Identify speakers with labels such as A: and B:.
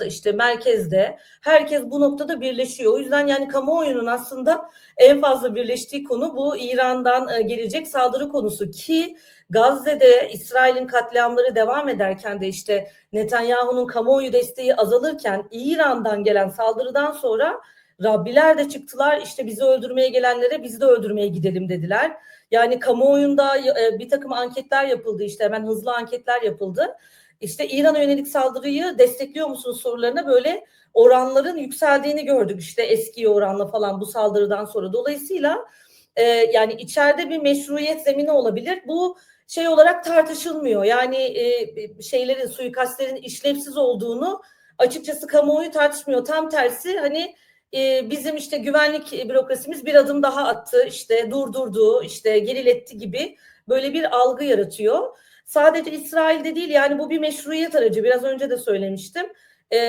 A: Şam'da işte merkezde herkes bu noktada birleşiyor. O yüzden yani kamuoyunun aslında en fazla birleştiği konu bu İran'dan e, gelecek saldırı konusu ki Gazze'de İsrail'in katliamları devam ederken de işte Netanyahu'nun kamuoyu desteği azalırken İran'dan gelen saldırıdan sonra Rabbiler de çıktılar işte bizi öldürmeye gelenlere biz de öldürmeye gidelim dediler. Yani kamuoyunda e, bir takım anketler yapıldı işte hemen hızlı anketler yapıldı. İşte İran'a yönelik saldırıyı destekliyor musunuz sorularına böyle oranların yükseldiğini gördük işte eski oranla falan bu saldırıdan sonra. Dolayısıyla e, yani içeride bir meşruiyet zemini olabilir. Bu şey olarak tartışılmıyor. Yani e, şeylerin suikastlerin işlevsiz olduğunu açıkçası kamuoyu tartışmıyor. Tam tersi hani e, bizim işte güvenlik bürokrasimiz bir adım daha attı, işte durdurdu, işte geriletti gibi böyle bir algı yaratıyor. Sadece İsrail'de değil yani bu bir meşruiyet aracı. Biraz önce de söylemiştim.